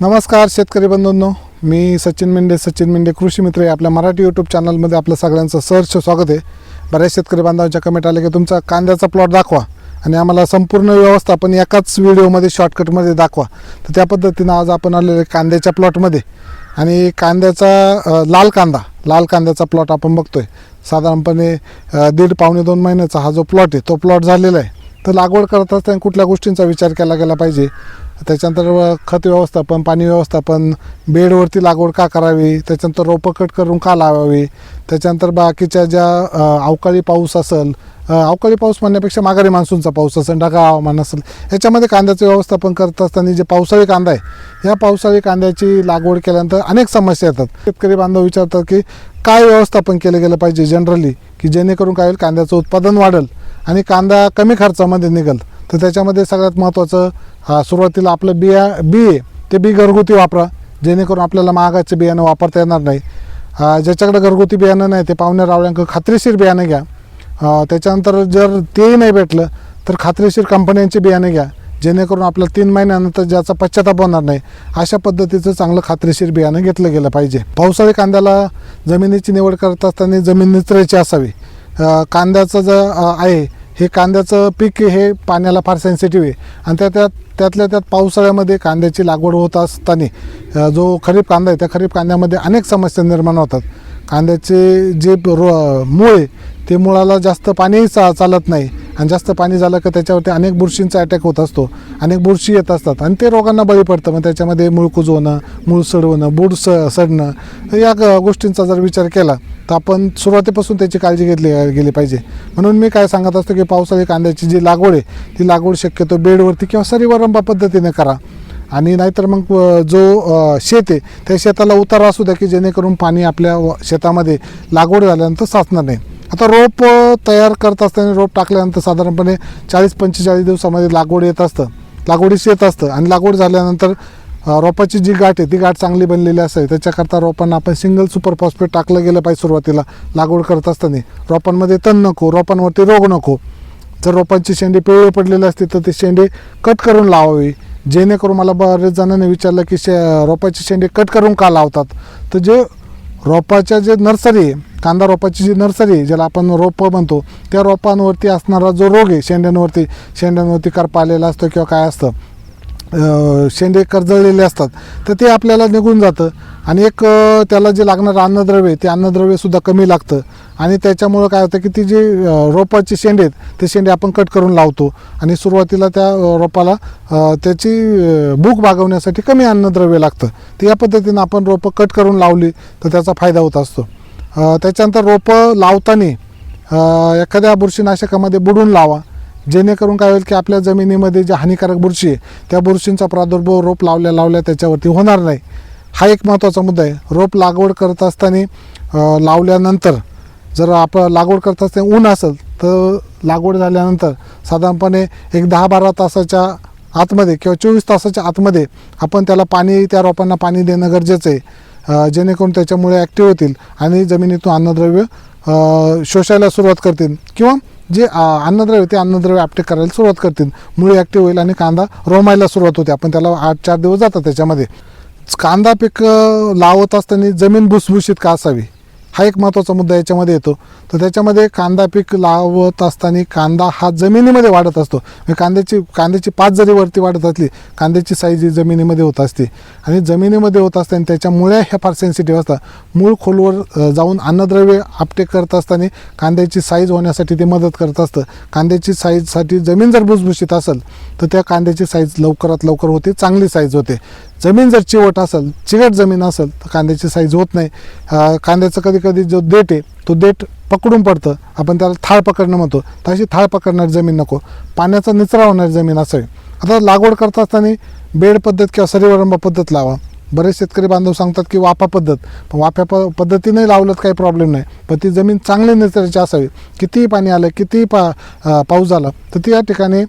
नमस्कार शेतकरी बंधूंनो मी सचिन मेंढे सचिन मेंढे कृषी मित्र आहे. आपल्या मराठी यूट्यूब चॅनलमध्ये आपलं सगळ्यांचं सहर्ष स्वागत आहे. बऱ्याच शेतकरी बांधवांच्या कमेंट आले की तुमचा कांद्याचा प्लॉट दाखवा आणि आम्हाला संपूर्ण व्यवस्थापन एकाच व्हिडिओमध्ये शॉर्टकटमध्ये दाखवा. तर त्या पद्धतीनं आज आपण आलेले कांद्याच्या प्लॉटमध्ये आणि कांद्याचा लाल कांदा लाल कांद्याचा प्लॉट आपण बघतोय. साधारणपणे दीड पावणे दोन महिन्याचा हा जो प्लॉट आहे तो प्लॉट झालेला आहे. तर लागवड करत असताना कुठल्या गोष्टींचा विचार केला गेला पाहिजे? त्याच्यानंतर खत व्यवस्थापन पाणी व्यवस्थापन बेडवरती लागवड का करावी त्याच्यानंतर रोपं कट करून का लावावी त्याच्यानंतर बाकीच्या ज्या अवकाळी पाऊस असेल अवकाळी पाऊस म्हणण्यापेक्षा माघारी मान्सूनचा पाऊस असेल ढगाळ हवामान असेल याच्यामध्ये कांद्याचं व्यवस्थापन करत असताना जे पावसाळी कांदा आहे या पावसाळी कांद्याची लागवड केल्यानंतर अनेक समस्या येतात. शेतकरी बांधव विचारतात की काय व्यवस्थापन केलं गेलं पाहिजे जनरली की जेणेकरून काय होईल? कांद्याचं उत्पादन वाढेल आणि कांदा कमी खर्चामध्ये निघेल. तर त्याच्यामध्ये सगळ्यात महत्त्वाचं हा, सुरुवातीला आपलं बिया बी आहे ते बी घरगुती वापरा. जेणेकरून आपल्याला महागाचे बियाणं वापरता येणार नाही. ज्याच्याकडे घरगुती बियाणं नाही ते पाहुण्या रावळ्यांक खात्रीशीर बियाणं घ्या. त्याच्यानंतर जर तेही नाही भेटलं तर खात्रीशीर कंपन्यांचे बियाणे घ्या. जेणेकरून आपलं तीन महिन्यानंतर ज्याचा पश्चाताप होणार नाही अशा पद्धतीचं चांगलं खात्रीशीर बियाणं घेतलं गेलं पाहिजे. पावसाळी कांद्याला जमिनीची निवड करत असताना जमीन निचरायची असावी. कांद्याचं जर आहे हे कांद्याचं पीक हे पाण्याला फार सेन्सिटिव्ह आहे. आणि त्या त्यात त्यातल्या त्यात पावसाळ्यामध्ये कांद्याची लागवड होत असताना जो खरीप कांदा आहे त्या खरीप कांद्यामध्ये अनेक समस्या निर्माण होतात. कांद्याचे जे रो मूळ आहे ते मुळाला जास्त पाणीही चा चालत नाही. आणि जास्त पाणी झालं का त्याच्यावरती अनेक बुरशींचा अटॅक होत असतो. अनेक बुरशी येत असतात आणि ते रोगांना बळी पडतं. मग त्याच्यामध्ये मूळ कुजवणं मूळ सडवणं बूड स सडणं या ग- गोष्टींचा जर विचार केला तर आपण सुरुवातीपासून त्याची काळजी घेतली गेली पाहिजे. म्हणून मी काय सांगत असतो की पावसाळी कांद्याची जी लागवड आहे ती लागवड शक्यतो बेडवरती किंवा सरीवरंबा पद्धतीने करा. आणि नाहीतर मग जो शेत आहे त्या शेताला उतार असू द्या की जेणेकरून पाणी आपल्या व- शेतामध्ये लागवड झाल्यानंतर साचणार नाही. आता रोप तयार करत असताना रोप टाकल्यानंतर साधारणपणे चाळीस पंचेचाळीस दिवसामध्ये लागवड येत असतं. लागवडीस येत असतं. आणि लागवड झाल्यानंतर रोपाची जी गाठ आहे ती गाठ चांगली बनलेली असावी. त्याच्याकरता रोपांना आपण सिंगल सुपर फॉस्फेट टाकलं गेलं पाहिजे सुरुवातीला. लागवड करत असताना. रोपांमध्ये तण नको रोपांवरती रोग नको. जर रोपांची शेंडे पिवळे पडलेले असते तर ते शेंडे कट करून लावावी. जेणेकरून मला बरेच जणांनी विचारलं की शे रोपाचे शेंडे कट करून का लावतात? तर जे रोपाच्या जे नर्सरी आहे कांदा रोपाची जी नर्सरी आहे ज्याला आपण रोपं म्हणतो त्या रोपांवरती असणारा जो रोग आहे शेंड्यांवरती शेंड्यांवरती करपा आलेला असतो किंवा काय असतं शेंडे कर्जळलेले असतात तर ते आपल्याला निघून जातं. आणि एक त्याला जे लागणारं अन्नद्रव्य आहे ते अन्नद्रव्यसुद्धा कमी लागतं. आणि त्याच्यामुळं काय होतं की ती जी रोपाचे रोपाची शेंडे आहेत ते शेंडे आपण कट करून लावतो. आणि सुरुवातीला त्या रोपाला त्याची भूक भागवण्यासाठी कमी अन्नद्रव्य लागतं. तर या पद्धतीनं आपण रोपं कट करून लावली तर त्याचा फायदा होत असतो. त्याच्यानंतर रोपं लावताना एखाद्या बुरशीनाशकामध्ये बुडून लावा. जेणेकरून काय होईल की आपल्या जमिनीमध्ये जे हानिकारक बुरशी आहे त्या बुरशींचा प्रादुर्भाव रोप लावल्या लावल्या त्याच्यावरती होणार नाही. हा एक महत्त्वाचा मुद्दा आहे. रोप लागवड करत असताना लावल्यानंतर जर आपण लागवड करत असताना ऊन असेल तर लागवड झाल्यानंतर साधारणपणे एक दहा बारा तासाच्या आतमध्ये किंवा चोवीस तासाच्या आतमध्ये आपण त्याला पाणी त्या रोपांना पाणी देणं गरजेचं आहे. जेणेकरून त्याच्यामुळे ॲक्टिव्ह होतील आणि जमिनीतून अन्नद्रव्य शोषायला सुरुवात करतील. किंवा जे अन्नद्रव्य ते अन्नद्रव्य आपटे करायला सुरुवात करतील. मुळे ॲक्टिव्ह होईल आणि कांदा रोमायला सुरुवात होते. आपण त्याला आठ चार दिवस जातात त्याच्यामध्ये. कांदा पीक लावत असताना जमीन भुसभुशीत का असावी? हा एक महत्त्वाचा मुद्दा याच्यामध्ये येतो. तर त्याच्यामध्ये कांदा पीक लावत असताना कांदा हा जमिनीमध्ये वाढत असतो. म्हणजे कांद्याची कांद्याची पाच जरी वरती वाढत असली कांद्याची साईज ही जमिनीमध्ये होत असते. आणि जमिनीमध्ये होत असताना त्याच्यामुळे ह्या फार सेन्सिटिव्ह असतात मूळ खोलवर जाऊन अन्नद्रव्य आपटेक करत असताना कांद्याची साईज होण्यासाठी ते मदत करत असतं. कांद्याची साईजसाठी जमीन जर भुसभुशीत असेल तर त्या कांद्याची साईज लवकरात लवकर होते चांगली साईज होते. जमीन जर चिवट असेल चिकट जमीन असेल तर कांद्याची साईज होत नाही. कांद्याचं कधी कधी जो देठ आहे तो देठ पकडून पडतं. आपण त्याला थाळ पकडणं म्हणतो. तर अशी थाळ पकडणारी जमीन नको. पाण्याचा निचरा होणारी जमीन असावी आता लागवड करत असताना बेड पद्धत किंवा सरीवरंबा पद्धत लावा. बरेच शेतकरी बांधव सांगतात की वाफा पद्धत. पण वाफ्या प पद्धतीने लावलं तर काही प्रॉब्लेम नाही. पण ती जमीन चांगली निचरायची असावी. कितीही पाणी आलं कितीही पा पाऊस झाला तर ती या ठिकाणी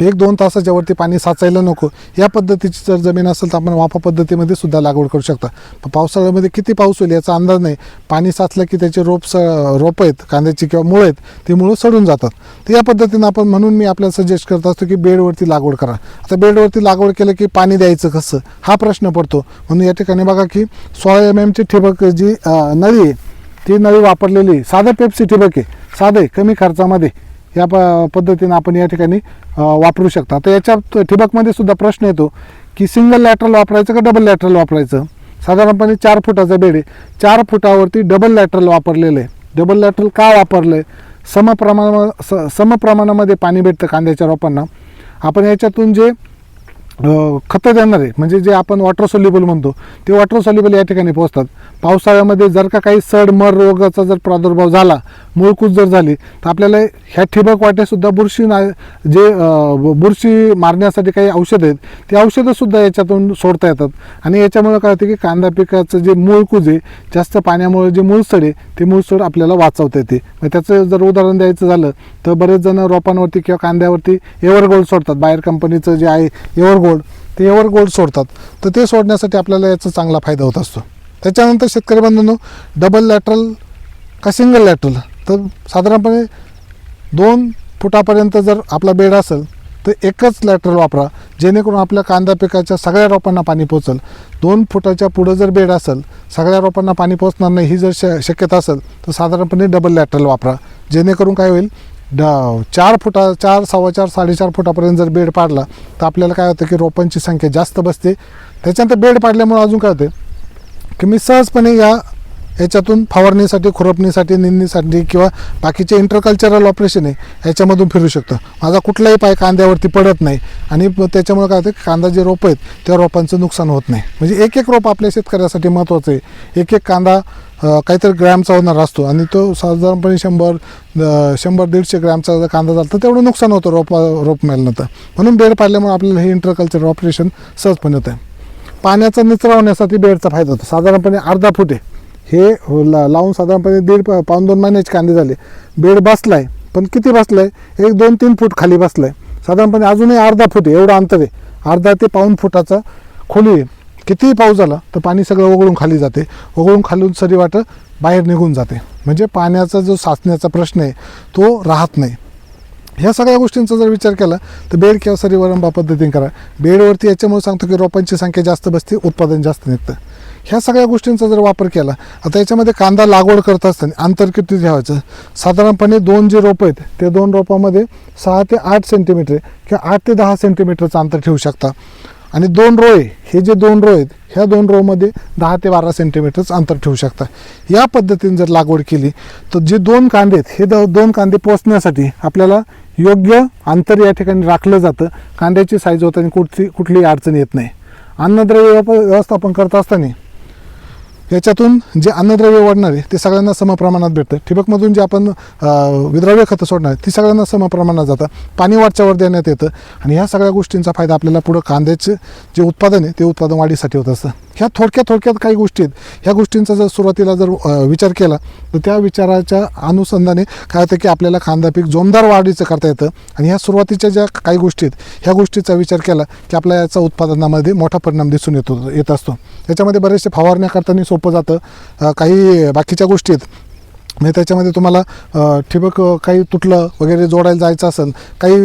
एक दोन तासाच्या वरती पाणी साचायला नको. या पद्धतीची जर जमीन असेल तर आपण वाफा पद्धतीमध्ये सुद्धा लागवड करू शकता. पण पावसाळ्यामध्ये किती पाऊस होईल याचा अंदाज नाही. पाणी साचलं की त्याचे रोप स रोपं आहेत कांद्याची किंवा मुळं आहेत ती मुळं सडून जातात. तर या पद्धतीनं आपण म्हणून मी आपल्याला सजेस्ट करत असतो की बेडवरती लागवड करा. आता बेडवरती लागवड केलं की पाणी द्यायचं कसं? हा प्रश्न पडतो. म्हणून या ठिकाणी बघा की सोळा एम एमची ठिबक जी नळी आहे ती नळी वापरलेली आहे. साधं पेप्सी ठिबक आहे. साधं कमी खर्चामध्ये. या प पद्धतीनं आपण या ठिकाणी वापरू शकता. आता याच्यात ठिबकमध्ये सुद्धा प्रश्न येतो की सिंगल लॅटरल वापरायचं का डबल लॅटरल वापरायचं? साधारणपणे चार फुटाचा बेड आहे. चार फुटावरती डबल लॅटरल वापरलेलं आहे. डबल लॅटरल का वापरलं आहे समप्रमाणा स समप्रमाणामध्ये पाणी भेटतं कांद्याच्या रोपांना. आपण याच्यातून जे खतं देणार आहे म्हणजे जे आपण वॉटर सोल्युबल म्हणतो ते वॉटर सोल्युबल या ठिकाणी पोहोचतात. पावसाळ्यामध्ये जर का काही सड मर रोगाचा जर प्रादुर्भाव झाला मूळकूच जर झाली तर आपल्याला ह्या ठिबक वाट्यासुद्धा बुरशी ना जे बुरशी मारण्यासाठी काही औषधं आहेत ते औषधंसुद्धा याच्यातून सोडता येतात. आणि याच्यामुळे काय होतं की कांदा पिकाचं जे मूळकूज आहे जास्त पाण्यामुळे जे मूळसड आहे ते मूळसड आपल्याला वाचवता येते. मग त्याचं जर उदाहरण द्यायचं झालं तर बरेच जण रोपांवरती किंवा कांद्यावरती एवरगोल्ड सोडतात. बाहेर कंपनीचं जे आहे एवरगोल्ड ते एवरगोल्ड सोडतात. तर ते सोडण्यासाठी आपल्याला याचा चांगला फायदा होत असतो. त्याच्यानंतर शेतकरी बंधूंनो डबल लॅटरल का सिंगल लॅटरल? तर साधारणपणे दोन फुटापर्यंत जर आपला बेड असेल तर एकच लॅटरल वापरा जेणेकरून आपल्या कांदा पिकाच्या सगळ्या रोपांना पाणी पोचेल दोन फुटाच्या पुढं जर बेड असेल सगळ्या रोपांना पाणी पोचणार नाही ही जर श शक्यता असेल तर साधारणपणे डबल लॅटरल वापरा. जेणेकरून काय होईल ड चार फुटा चार सव्वा चार साडेचार फुटापर्यंत जर बेड पाडला तर आपल्याला काय होतं की रोपांची संख्या जास्त बसते. त्याच्यानंतर बेड पाडल्यामुळे अजून काय होते की मी सहजपणे या याच्यातून फवारणीसाठी खुरपणीसाठी निंदणीसाठी किंवा बाकीचे इंटरकल्चरल ऑपरेशन आहे याच्यामधून फिरू शकतं. माझा कुठलाही पाय कांद्यावरती पडत नाही आणि त्याच्यामुळे काय होतं कांदा जे रोपं आहेत त्या रोपांचं नुकसान होत नाही. म्हणजे एक एक रोप आपल्या शेतकऱ्यासाठी महत्त्वाचं आहे. एक एक कांदा काहीतरी ग्रॅमचा होणार असतो आणि तो साधारणपणे शंभर शंभर दीडशे ग्रॅमचा जर कांदा झाला तर तेवढं नुकसान होतं रोपा रोप मेलनं तर. म्हणून बेड पाडल्यामुळे आपल्याला हे इंटरकल्चर ऑपरेशन सहजपणे होतं पाण्याचा निचरा होण्यासाठी बेडचा फायदा होतो. साधारणपणे अर्धा फूट आहे. हे ला लावून साधारणपणे दीड प- पाऊण दोन महिन्याचे कांदे झाले. बेड बसला आहे पण किती बसला आहे एक दोन तीन फूट खाली बसला आहे साधारणपणे अजूनही अर्धा फूट आहे एवढं अंतर आहे. अर्धा ते पाऊण फुटाचा खोली आहे. कितीही पाऊस झाला तर पाणी सगळं ओघळून खाली जाते. ओघळून खालून सरी वाट बाहेर निघून जाते. म्हणजे पाण्याचा जो साचण्याचा प्रश्न आहे तो राहत नाही. ह्या सगळ्या गोष्टींचा जर विचार केला तर बेड किंवा सरीवरंबा पद्धतीने करा. बेडवरती याच्यामुळे सांगतो की रोपांची संख्या जास्त बसते उत्पादन जास्त निघतं. ह्या सगळ्या गोष्टींचा जर वापर केला आता याच्यामध्ये कांदा लागवड करत असताना अंतर किती ठेवायचं. साधारणपणे दोन जे रोपं आहेत ते दोन रोपामध्ये सहा ते आठ सेंटीमीटर किंवा आठ ते दहा सेंटीमीटरचं अंतर ठेवू शकता. आणि दोन रो आहे हे जे दोन रो आहेत ह्या दोन रोमध्ये दहा ते बारा सेंटीमीटरचं अंतर ठेवू शकता. या पद्धतीने जर लागवड केली तर जे दोन कांदे आहेत हे द दोन कांदे पोचण्यासाठी आपल्याला योग्य अंतर या ठिकाणी राखलं जातं. कांद्याची साईज होताना कुठली कुठलीही अडचण येत नाही. अन्नद्रव्य व्यवस्थापन करत असताना याच्यातून जे अन्नद्रव्य वाढणार आहे ते सगळ्यांना समप्रमाणात भेटतं. ठिबकमधून जे आपण विद्रव्य विद्राव्य खतं सोडणार आहे ती सगळ्यांना समप्रमाणात जातं. पाणी वाढच्यावर देण्यात येतं. आणि ह्या सगळ्या गोष्टींचा फायदा आपल्याला पुढं कांद्याचे जे उत्पादन आहे ते उत्पादन वाढीसाठी होत असतं. ह्या थोडक्यात थोडक्यात काही गोष्टी आहेत. ह्या गोष्टींचा जर सुरुवातीला जर विचार केला तर त्या विचाराच्या अनुषंगाने काय होतं की आपल्याला कांदा पीक जोमदार वाढीचं करता येतं. आणि ह्या सुरुवातीच्या ज्या काही गोष्टी आहेत ह्या गोष्टीचा विचार केला की आपल्या याचा उत्पादनामध्ये मोठा परिणाम दिसून येतो येत असतो. याच्यामध्ये बरेचसे फवारण्या करताना सोपं जातं. काही बाकीच्या गोष्टी आहेत. म्हणजे त्याच्यामध्ये तुम्हाला ठिबक काही तुटलं वगैरे जोडायला जायचं असेल काही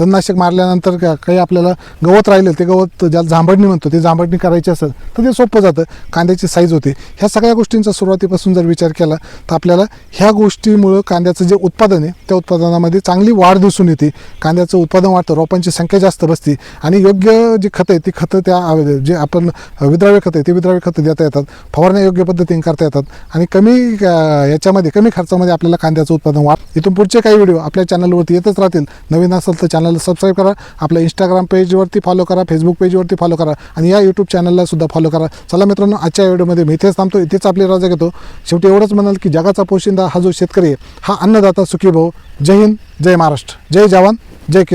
तणनाशक मारल्यानंतर का- काही आपल्याला गवत राहिलं ते गवत ज्याला जांभळणी म्हणतो ते जांभळणी करायची असेल तर ते सोपं जातं. कांद्याची साईज होते. ह्या सगळ्या गोष्टींचा सुरुवातीपासून जर विचार केला तर आपल्याला ह्या गोष्टीमुळं कांद्याचं जे उत्पादन आहे त्या उत्पादनामध्ये चांगली वाढ दिसून येते. कांद्याचं उत्पादन वाढतं रोपांची संख्या जास्त बसते आणि योग्य जी खतं आहे ती खतं त्या जे आपण विद्राव्य खतं आहे ते विद्राव्य खतं देता येतात फवारण्या योग्य पद्धतीने करता येतात आणि कमी याच्या याच्यामध्ये कमी खर्चामध्ये आपल्याला कांद्याचं उत्पादन वाढ. इथून पुढचे काही व्हिडिओ आपल्या चॅनलवरती येतच राहतील. नवीन असेल तर चॅनलला सबस्क्राईब करा. आपल्या इंस्टाग्राम पेजवरती फॉलो करा फेसबुक पेजवरती फॉलो करा आणि या यूट्यूब चॅनलला सुद्धा फॉलो करा. चला मित्रांनो आजच्या व्हिडिओमध्ये मी इथेच थांबतो. इथेच आपली राजा घेतो. शेवटी एवढंच म्हणाल की जगाचा पोशिंदा हा जो शेतकरी आहे हा अन्नदाता सुखी भाऊ. जय हिंद जय महाराष्ट्र. जय जवान जय किसान.